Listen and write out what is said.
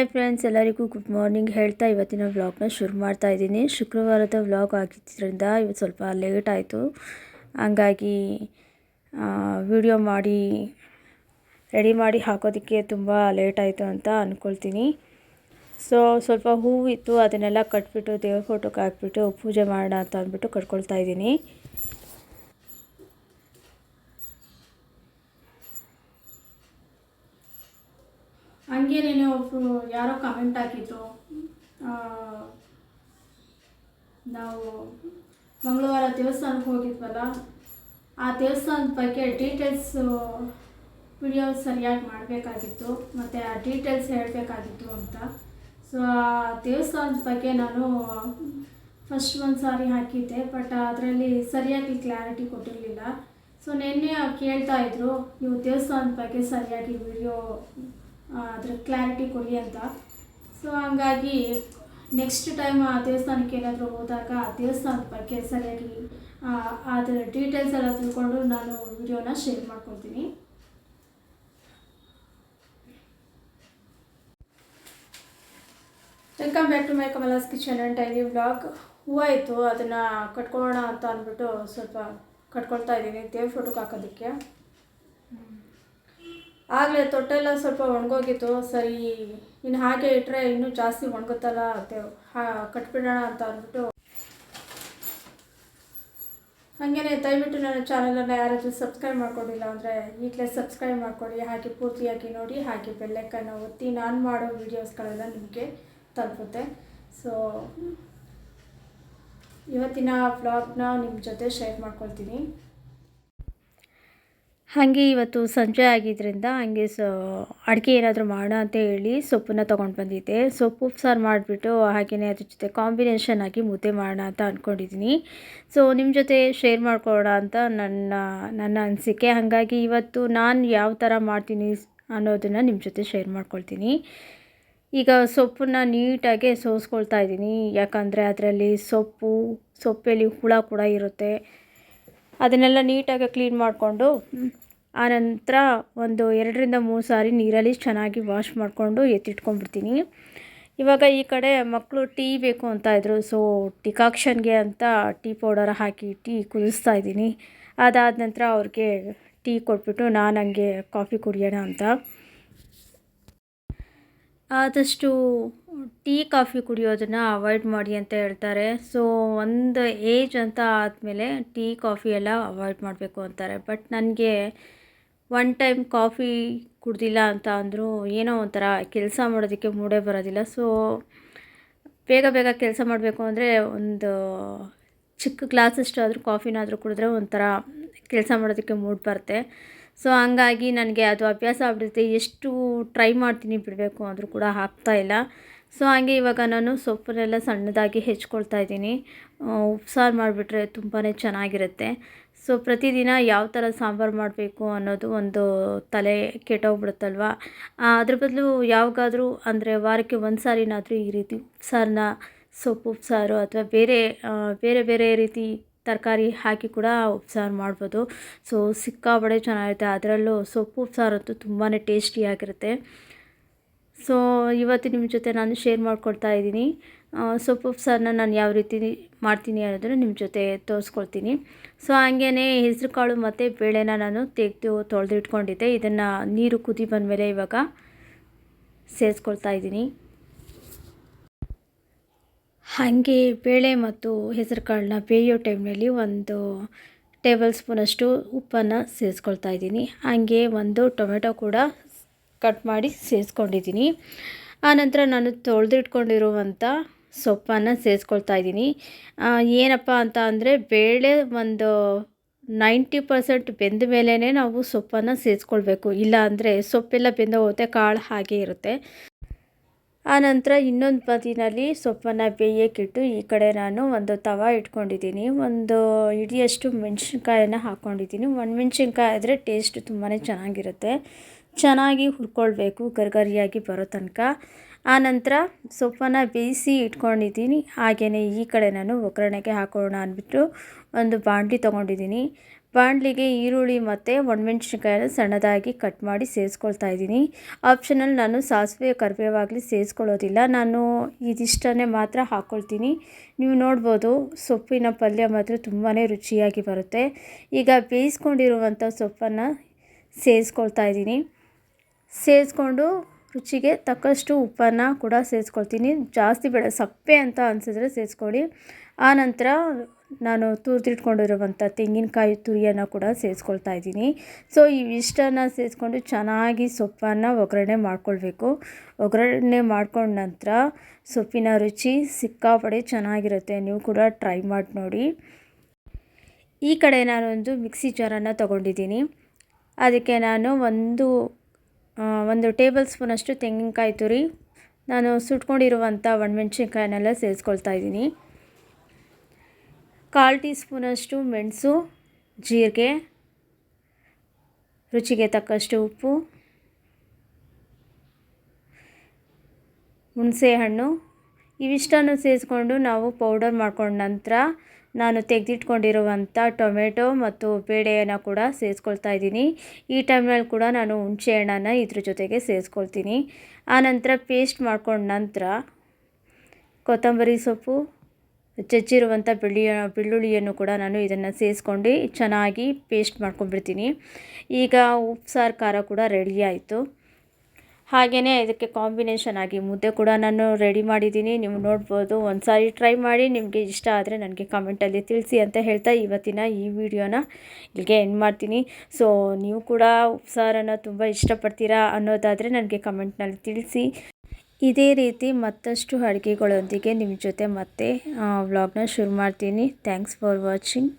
Hi friends ಎಲ್ಲರಿಗೂ good morning ಹೇಳ್ತಾ ಇವತ್ತಿನ ವ್ಲಾಗ್ನ ಶುರು ಮಾಡ್ತಾ ಇದ್ದೀನಿ. ಶುಕ್ರವಾರದ ವ್ಲಾಗ್ ಆಗಿದ್ದರಿಂದ ಇವತ್ತು ಸ್ವಲ್ಪ ಲೇಟ್ ಆಯಿತು. ಹಂಗಾಗಿ ವಿಡಿಯೋ ಮಾಡಿ ರೆಡಿ ಮಾಡಿ ಹಾಕೋದಕ್ಕೆ ತುಂಬ ಲೇಟ್ ಆಯಿತು ಅಂತ ಅಂದ್ಕೊಳ್ತೀನಿ ಸೊ ಸ್ವಲ್ಪ ಹೂವಿತ್ತು, ಅದನ್ನೆಲ್ಲ ಕಟ್ಬಿಟ್ಟು, ದೇವ್ರ ಫೋಟೋಗೆ ಹಾಕ್ಬಿಟ್ಟು ಪೂಜೆ ಮಾಡೋಣ ಅಂತ ಅಂದ್ಬಿಟ್ಟು ಕಟ್ಕೊಳ್ತಾ ಇದ್ದೀನಿ. ಹಂಗೇನೇನೋ ಒಬ್ಬರು ಯಾರೋ ಕಮೆಂಟ್ ಹಾಕಿದ್ರು. ನಾವು ಮಂಗಳವಾರ ದೇವಸ್ಥಾನಕ್ಕೆ ಹೋಗಿದ್ವಲ್ಲ, ಆ ದೇವಸ್ಥಾನದ ಬಗ್ಗೆ ಡೀಟೇಲ್ಸು ವಿಡಿಯೋ ಸರಿಯಾಗಿ ಮಾಡಬೇಕಾಗಿತ್ತು, ಮತ್ತು ಆ ಡೀಟೇಲ್ಸ್ ಹೇಳಬೇಕಾಗಿತ್ತು ಅಂತ. ಸೊ ಆ ದೇವಸ್ಥಾನದ ಬಗ್ಗೆ ನಾನು ಫಸ್ಟ್ ಒಂದು ಸಾರಿ ಹಾಕಿದ್ದೆ ಬಟ್ ಅದರಲ್ಲಿ ಸರಿಯಾಗಿ ಕ್ಲಾರಿಟಿ ಕೊಟ್ಟಿರಲಿಲ್ಲ. ಸೊ ನಿನ್ನೆ ಕೇಳ್ತಾ ಇದ್ರು, ನೀವು ದೇವಸ್ಥಾನದ ಬಗ್ಗೆ ಸರಿಯಾಗಿ ವಿಡಿಯೋ ಅದ್ರ ಕ್ಲಾರಿಟಿ ಕೊಡಿ ಅಂತ. ಸೊ ಹಂಗಾಗಿ ನೆಕ್ಸ್ಟ್ ಟೈಮ್ ಆ ದೇವಸ್ಥಾನಕ್ಕೆ ಏನಾದರೂ ಹೋದಾಗ ಆ ದೇವಸ್ಥಾನದ ಬಗ್ಗೆ ಸರಿಯಾಗಿ ಅದರ ಡೀಟೇಲ್ಸ್ ಎಲ್ಲ ತಿಳ್ಕೊಂಡು ನಾನು ವಿಡಿಯೋನ ಶೇರ್ ಮಾಡ್ಕೊಳ್ತೀನಿ welcome back to my Kamala's kitchen and daily vlog ಹೂವು ಇತ್ತು ಅದನ್ನು ಕಟ್ಕೊಳ್ಳೋಣ ಅಂತ ಅಂದ್ಬಿಟ್ಟು ಸ್ವಲ್ಪ ಕಟ್ಕೊಳ್ತಾ ಇದ್ದೀನಿ, ದೇವ್ರ ಫೋಟೋಗೆ ಹಾಕೋದಕ್ಕೆ. ಆಗಲೇ ತೊಟ್ಟೆಲ್ಲ ಸ್ವಲ್ಪ ಒಣಗೋಗಿತ್ತು. ಸರಿ, ಇನ್ನು ಹಾಗೆ ಇಟ್ಟರೆ ಇನ್ನೂ ಜಾಸ್ತಿ ಒಣಗುತ್ತಲ್ಲ ಅತ್ತೆ ಕಟ್ಬಿಡೋಣ ಅಂತ ಅಂದ್ಬಿಟ್ಟು. ಹಾಗೆಯೇ ದಯವಿಟ್ಟು ನನ್ನ ಚಾನಲನ್ನು ಯಾರಾದರೂ ಸಬ್ಸ್ಕ್ರೈಬ್ ಮಾಡ್ಕೊಂಡಿಲ್ಲ ಅಂದರೆ ಈಗಲೇ ಸಬ್ಸ್ಕ್ರೈಬ್ ಮಾಡ್ಕೊಳ್ಳಿ. ಹಾಗೆ ಪೂರ್ತಿಯಾಗಿ ನೋಡಿ, ಹಾಗೆ ಬೆಲ್ಲೈಕನ್ನು ಒತ್ತಿ ನಾನು ಮಾಡೋ ವೀಡಿಯೋಸ್ಗಳೆಲ್ಲ ನಿಮಗೆ ತಲುಪುತ್ತೆ. ಸೊ ಇವತ್ತಿನ ವ್ಲಾಗ್ನ ನಿಮ್ಮ ಜೊತೆ ಶೇರ್ ಮಾಡ್ಕೊಳ್ತೀನಿ. ಹಾಗೆ ಇವತ್ತು ಸಂಜೆ ಆಗಿದ್ದರಿಂದ ಹಂಗೆ ಸೊ, ಅಡುಗೆ ಏನಾದರೂ ಮಾಡೋಣ ಅಂತ ಹೇಳಿ ಸೊಪ್ಪನ್ನ ತೊಗೊಂಡು ಬಂದಿದ್ದೆ. ಸೊಪ್ಪು ಸಾರು ಮಾಡಿಬಿಟ್ಟು ಹಾಗೆಯೇ ಅದ್ರ ಜೊತೆ ಕಾಂಬಿನೇಷನ್ ಆಗಿ ಮುದ್ದೆ ಮಾಡೋಣ ಅಂತ ಅಂದ್ಕೊಂಡಿದ್ದೀನಿ ಸೊ ನಿಮ್ಮ ಜೊತೆ ಶೇರ್ ಮಾಡ್ಕೊಳ್ಳೋಣ ಅಂತ ನನ್ನ ನನ್ನ ಅನಿಸಿಕೆ. ಹಾಗಾಗಿ ಇವತ್ತು ನಾನು ಯಾವ ಥರ ಮಾಡ್ತೀನಿ ಅನ್ನೋದನ್ನು ನಿಮ್ಮ ಜೊತೆ ಶೇರ್ ಮಾಡ್ಕೊಳ್ತೀನಿ. ಈಗ ಸೊಪ್ಪನ್ನ ನೀಟಾಗಿ ಸೋಸ್ಕೊಳ್ತಾ ಇದ್ದೀನಿ ಯಾಕಂದರೆ ಅದರಲ್ಲಿ ಸೊಪ್ಪು, ಸೊಪ್ಪಲ್ಲಿ ಹುಳ ಕೂಡ ಇರುತ್ತೆ. ಅದನ್ನೆಲ್ಲ ನೀಟಾಗಿ ಕ್ಲೀನ್ ಮಾಡಿಕೊಂಡು ಆನಂತರ ಒಂದು ಎರಡರಿಂದ ಮೂರು ಸಾರಿ ನೀರಲ್ಲಿ ಚೆನ್ನಾಗಿ ವಾಶ್ ಮಾಡಿಕೊಂಡು ಎತ್ತಿಟ್ಕೊಂಡ್ಬಿಡ್ತೀನಿ. ಇವಾಗ ಈ ಕಡೆ ಮಕ್ಕಳು ಟೀ ಬೇಕು ಅಂತ ಇದ್ದರು ಸೊ ಟಿಕಾಕ್ಷನ್ಗೆ ಅಂತ ಟೀ ಪೌಡರ್ ಹಾಕಿ ಟೀ ಕುದಿಸ್ತಾ ಇದ್ದೀನಿ. ಅದಾದ ನಂತರ ಅವ್ರಿಗೆ ಟೀ ಕೊಟ್ಬಿಟ್ಟು ನಾನು ಹಂಗೆ ಕಾಫಿ ಕುಡಿಯೋಣ ಅಂತ. ಆದಷ್ಟು ಟೀ, ಕಾಫಿ ಕುಡಿಯೋದನ್ನು ಅವಾಯ್ಡ್ ಮಾಡಿ ಅಂತ ಹೇಳ್ತಾರೆ. ಸೊ ಒಂದು ಏಜ್ ಅಂತ ಆದಮೇಲೆ ಟೀ, ಕಾಫಿ ಎಲ್ಲ ಅವಾಯ್ಡ್ ಮಾಡಬೇಕು ಅಂತಾರೆ. ಬಟ್ ನನಗೆ ಒನ್ ಟೈಮ್ ಕಾಫಿ ಕುಡ್ದಿಲ್ಲ ಅಂತ ಅಂದರೂ ಏನೋ ಒಂಥರ ಕೆಲಸ ಮಾಡೋದಕ್ಕೆ ಮೂಡೇ ಬರೋದಿಲ್ಲ. ಸೊ ಬೇಗ ಬೇಗ ಕೆಲಸ ಮಾಡಬೇಕು ಅಂದರೆ ಒಂದು ಚಿಕ್ಕ ಗ್ಲಾಸಷ್ಟು ಆದರೂ ಕಾಫಿನಾದರೂ ಕುಡಿದ್ರೆ ಒಂಥರ ಕೆಲಸ ಮಾಡೋದಕ್ಕೆ ಮೂಡ್ ಬರುತ್ತೆ. ಸೊ ಹಂಗಾಗಿ ನನಗೆ ಅದು ಅಭ್ಯಾಸ ಆಗ್ಬಿಡುತ್ತೆ. ಎಷ್ಟು ಟ್ರೈ ಮಾಡ್ತೀನಿ ಬಿಡಬೇಕು ಅಂದರೂ ಕೂಡ ಆಗ್ತಾ ಇಲ್ಲ. ಸೊ ಹಾಗೆ ಇವಾಗ ನಾನು ಸೊಪ್ಪನ್ನೆಲ್ಲ ಸಣ್ಣದಾಗಿ ಹೆಚ್ಕೊಳ್ತಾ ಇದ್ದೀನಿ. ಉಪ್ಸಾರು ಮಾಡಿಬಿಟ್ರೆ ತುಂಬಾ ಚೆನ್ನಾಗಿರುತ್ತೆ. ಸೊ ಪ್ರತಿದಿನ ಯಾವ ಥರ ಸಾಂಬಾರು ಮಾಡಬೇಕು ಅನ್ನೋದು ಒಂದು ತಲೆ ಕೆಟ್ಟೋಗ್ಬಿಡುತ್ತಲ್ವ? ಅದ್ರ ಬದಲು ಯಾವಾಗಾದರೂ ಅಂದರೆ ವಾರಕ್ಕೆ ಒಂದು ಸಾರಿನಾದರೂ ಈ ರೀತಿ ಉಪ್ಸಾರನ್ನ, ಸೊಪ್ಪು ಉಪ್ಸಾರು ಅಥವಾ ಬೇರೆ ಬೇರೆ ಬೇರೆ ರೀತಿ ತರಕಾರಿ ಹಾಕಿ ಕೂಡ ಉಪ್ಸಾರು ಮಾಡ್ಬೋದು. ಸೊ ಸಿಕ್ಕಾಬಡೆ ಚೆನ್ನಾಗಿರುತ್ತೆ ಅದರಲ್ಲೂ ಸೊಪ್ಪು ಉಪ್ಸಾರು ಅಂತೂ ತುಂಬಾ ಟೇಸ್ಟಿಯಾಗಿರುತ್ತೆ ಸೊ ಇವತ್ತು ನಿಮ್ಮ ಜೊತೆ ನಾನು ಶೇರ್ ಮಾಡ್ಕೊಳ್ತಾ ಇದ್ದೀನಿ. ಸೊಪ್ಪು ಉಪ್ಸಾರನ್ನ ನಾನು ಯಾವ ರೀತಿ ಮಾಡ್ತೀನಿ ಅನ್ನೋದನ್ನು ನಿಮ್ಮ ಜೊತೆ ತೋರಿಸ್ಕೊಳ್ತೀನಿ ಸೊ ಹಾಗೇ ಹೆಸರುಕಾಳು ಮತ್ತು ಬೇಳೆನ ನಾನು ತೆಗೆದು ತೊಳೆದಿಟ್ಕೊಂಡಿದ್ದೆ. ಇದನ್ನು ನೀರು ಕುದಿ ಬಂದಮೇಲೆ ಇವಾಗ ಸೇರಿಸ್ಕೊಳ್ತಾ ಇದ್ದೀನಿ. ಹಾಗೆ ಬೇಳೆ ಮತ್ತು ಹೆಸರು ಕಾಳನ್ನ ಬೇಯೋ ಟೈಮ್ನಲ್ಲಿ ಒಂದು ಟೇಬಲ್ ಸ್ಪೂನಷ್ಟು ಉಪ್ಪನ್ನು ಸೇರಿಸ್ಕೊಳ್ತಾ ಇದ್ದೀನಿ. ಹಾಗೆ ಒಂದು ಟೊಮೆಟೊ ಕೂಡ ಕಟ್ ಮಾಡಿ ಸೇರಿಸ್ಕೊಂಡಿದ್ದೀನಿ. ಆನಂತರ ನಾನು ತೊಳೆದಿಟ್ಕೊಂಡಿರುವಂಥ ಸೊಪ್ಪನ್ನು ಸೇರಿಸ್ಕೊಳ್ತಾ ಇದ್ದೀನಿ. ಏನಪ್ಪ ಅಂತ ಅಂದರೆ ಬೇಳೆ ಒಂದು ನೈಂಟಿ ಪರ್ಸೆಂಟ್ ಬೆಂದ ಮೇಲೇ ನಾವು ಸೊಪ್ಪನ್ನು ಸೇರಿಸ್ಕೊಳ್ಬೇಕು. ಇಲ್ಲ ಅಂದರೆ ಸೊಪ್ಪೆಲ್ಲ ಬೆಂದೋಗುತ್ತೆ, ಕಾಳು ಹಾಗೆ ಇರುತ್ತೆ. ಆನಂತರ ಇನ್ನೊಂದು ಬದಿನಲ್ಲಿ ಸೊಪ್ಪನ್ನು ಬೇಯೋಕ್ಕಿಟ್ಟು ಈ ಕಡೆ ನಾನು ಒಂದು ತವ ಇಟ್ಕೊಂಡಿದ್ದೀನಿ. ಒಂದು ಇಡಿಯಷ್ಟು ಮೆಣಸಿನ್ಕಾಯನ್ನು ಹಾಕ್ಕೊಂಡಿದ್ದೀನಿ ಒಣಮೆಣ್ಸಿನ್ಕಾಯಿ ಆದರೆ ಟೇಸ್ಟ್ ತುಂಬಾ ಚೆನ್ನಾಗಿರುತ್ತೆ. ಚೆನ್ನಾಗಿ ಹುರ್ಕೊಳ್ಬೇಕು, ಗರ್ಗರಿಯಾಗಿ ಬರೋ ತನಕ. ಆನಂತರ ಸೊಪ್ಪನ್ನು ಬೇಯಿಸಿ ಇಟ್ಕೊಂಡಿದ್ದೀನಿ. ಹಾಗೆಯೇ ಈ ಕಡೆ ನಾನು ಒಗ್ಗರಣೆಗೆ ಹಾಕೋಣ ಅಂದ್ಬಿಟ್ಟು ಒಂದು ಬಾಂಡಿ ತೊಗೊಂಡಿದ್ದೀನಿ. ಬಾಣಲಿಗೆ ಈರುಳ್ಳಿ ಮತ್ತು ಒಣಮೆಣ್ಸಿನ್ಕಾಯನ್ನ ಸಣ್ಣದಾಗಿ ಕಟ್ ಮಾಡಿ ಸೇರಿಸ್ಕೊಳ್ತಾ ಇದ್ದೀನಿ. ಆಪ್ಷನಲ್ ನಾನು ಸಾಸಿವೆ ಕರಿಬೇವಾಗಲಿ ಸೇರಿಸ್ಕೊಳ್ಳೋದಿಲ್ಲ. ನಾನು ಇದಿಷ್ಟನ್ನೇ ಮಾತ್ರ ಹಾಕ್ಕೊಳ್ತೀನಿ ನೀವು ನೋಡ್ಬೋದು ಸೊಪ್ಪಿನ ಪಲ್ಯ ಮಾತ್ರ ತುಂಬಾ ರುಚಿಯಾಗಿ ಬರುತ್ತೆ. ಈಗ ಬೇಯಿಸ್ಕೊಂಡಿರುವಂಥ ಸೊಪ್ಪನ್ನು ಸೇರಿಸ್ಕೊಳ್ತಾ ಇದ್ದೀನಿ. ಸೇರಿಸ್ಕೊಂಡು ರುಚಿಗೆ ತಕ್ಕಷ್ಟು ಉಪ್ಪನ್ನು ಕೂಡ ಸೇರಿಸ್ಕೊಳ್ತೀನಿ. ಜಾಸ್ತಿ ಬೇಡ, ಸಪ್ಪೆ ಅಂತ ಅನಿಸಿದ್ರೆ ಸೇರಿಸ್ಕೊಳ್ಳಿ. ಆನಂತರ ನಾನು ತುರಿದಿಟ್ಕೊಂಡಿರುವಂಥ ತೆಂಗಿನಕಾಯಿ ತುರಿಯನ್ನು ಕೂಡ ಸೇರಿಸ್ಕೊಳ್ತಾ ಇದ್ದೀನಿ. ಸೊ ಇವಿಷ್ಟನ್ನು ಸೇರಿಸ್ಕೊಂಡು ಚೆನ್ನಾಗಿ ಸೊಪ್ಪನ್ನು ಒಗ್ಗರಣೆ ಮಾಡ್ಕೊಳ್ಬೇಕು. ಒಗ್ಗರಣೆ ಮಾಡ್ಕೊಂಡ ನಂತರ ಸೊಪ್ಪಿನ ರುಚಿ ಸಿಕ್ಕಾಪಡೆ ಚೆನ್ನಾಗಿರುತ್ತೆ. ನೀವು ಕೂಡ ಟ್ರೈ ಮಾಡಿ ನೋಡಿ. ಈ ಕಡೆ ನಾನೊಂದು ಮಿಕ್ಸಿ ಜಾರನ್ನು ತೊಗೊಂಡಿದ್ದೀನಿ. ಅದಕ್ಕೆ ನಾನು ಒಂದು ಒಂದು ಟೇಬಲ್ ಸ್ಪೂನಷ್ಟು ತೆಂಗಿನಕಾಯಿ ತುರಿ. ನಾನು ಸುಟ್ಕೊಂಡಿರುವಂಥ ಒಣಮೆಣ್ಸಿನ್ಕಾಯನ್ನೆಲ್ಲ ಸೇರಿಸ್ಕೊಳ್ತಾ ಇದ್ದೀನಿ. ಕಾಲು ಟೀ ಸ್ಪೂನಷ್ಟು ಮೆಣಸು, ಜೀರಿಗೆ, ರುಚಿಗೆ ತಕ್ಕಷ್ಟು ಉಪ್ಪು, ಹುಣಸೆಹಣ್ಣು. ಇವಿಷ್ಟನ್ನು ಸೇರಿಸ್ಕೊಂಡು ನಾವು ಪೌಡರ್ ಮಾಡ್ಕೊಂಡ ನಂತರ ನಾನು ತೆಗೆದಿಟ್ಕೊಂಡಿರುವಂಥ ಟೊಮೆಟೊ ಮತ್ತು ಬೇಳೆಯನ್ನು ಕೂಡ ಸೇರಿಸ್ಕೊಳ್ತಾ ಇದ್ದೀನಿ. ಈ ಟೈಮ್ನಲ್ಲಿ ಕೂಡ ನಾನು ಹುಣಸೆ ಹಣ್ಣನ್ನು ಇದ್ರ ಜೊತೆಗೆ ಸೇರಿಸ್ಕೊಳ್ತೀನಿ. ಆನಂತರ ಪೇಸ್ಟ್ ಮಾಡ್ಕೊಂಡ ನಂತರ ಕೊತ್ತಂಬರಿ ಸೊಪ್ಪು ಜಜ್ಜಿರುವಂಥ ಬೆಳ್ಳಿಯ ಬೆಳ್ಳುಳ್ಳಿಯನ್ನು ಕೂಡ ನಾನು ಇದನ್ನು ಸೇರಿಸ್ಕೊಂಡು ಚೆನ್ನಾಗಿ ಪೇಸ್ಟ್ ಮಾಡ್ಕೊಂಡ್ಬಿಡ್ತೀನಿ. ಈಗ ಉಪ್ಸಾರು ಸಾರು, ಖಾರ ಕೂಡ ರೆಡಿ ಆಯಿತು. ಹಾಗೆಯೇ ಇದಕ್ಕೆ ಕಾಂಬಿನೇಷನ್ ಆಗಿ ಮುದ್ದೆ ಕೂಡ ನಾನು ರೆಡಿ ಮಾಡಿದ್ದೀನಿ. ನೀವು ನೋಡ್ಬೋದು ಒಂದು ಸಾರಿ ಟ್ರೈ ಮಾಡಿ ನಿಮಗೆ ಇಷ್ಟ ಆದರೆ ನನಗೆ ಕಮೆಂಟಲ್ಲಿ ತಿಳಿಸಿ ಅಂತ ಹೇಳ್ತಾ ಇವತ್ತಿನ ಈ ವಿಡಿಯೋನ ಇಲ್ಲಿಗೆ ಎಂಡ್ ಮಾಡ್ತೀನಿ. ಸೊ ನೀವು ಕೂಡ ಉಪ್ಸಾರನ್ನು ತುಂಬ ಇಷ್ಟಪಡ್ತೀರಾ ಅನ್ನೋದಾದರೆ ನನಗೆ ಕಮೆಂಟ್ನಲ್ಲಿ ತಿಳಿಸಿ. ಇದೇ ರೀತಿ ಮತ್ತಷ್ಟು ಅಡುಗೆಗಳೊಂದಿಗೆ ನಿಮ್ಮ ಜೊತೆ ಮತ್ತೆ ವ್ಲಾಗ್ನ ಶುರು ಮಾಡ್ತೀನಿ. Thanks for watching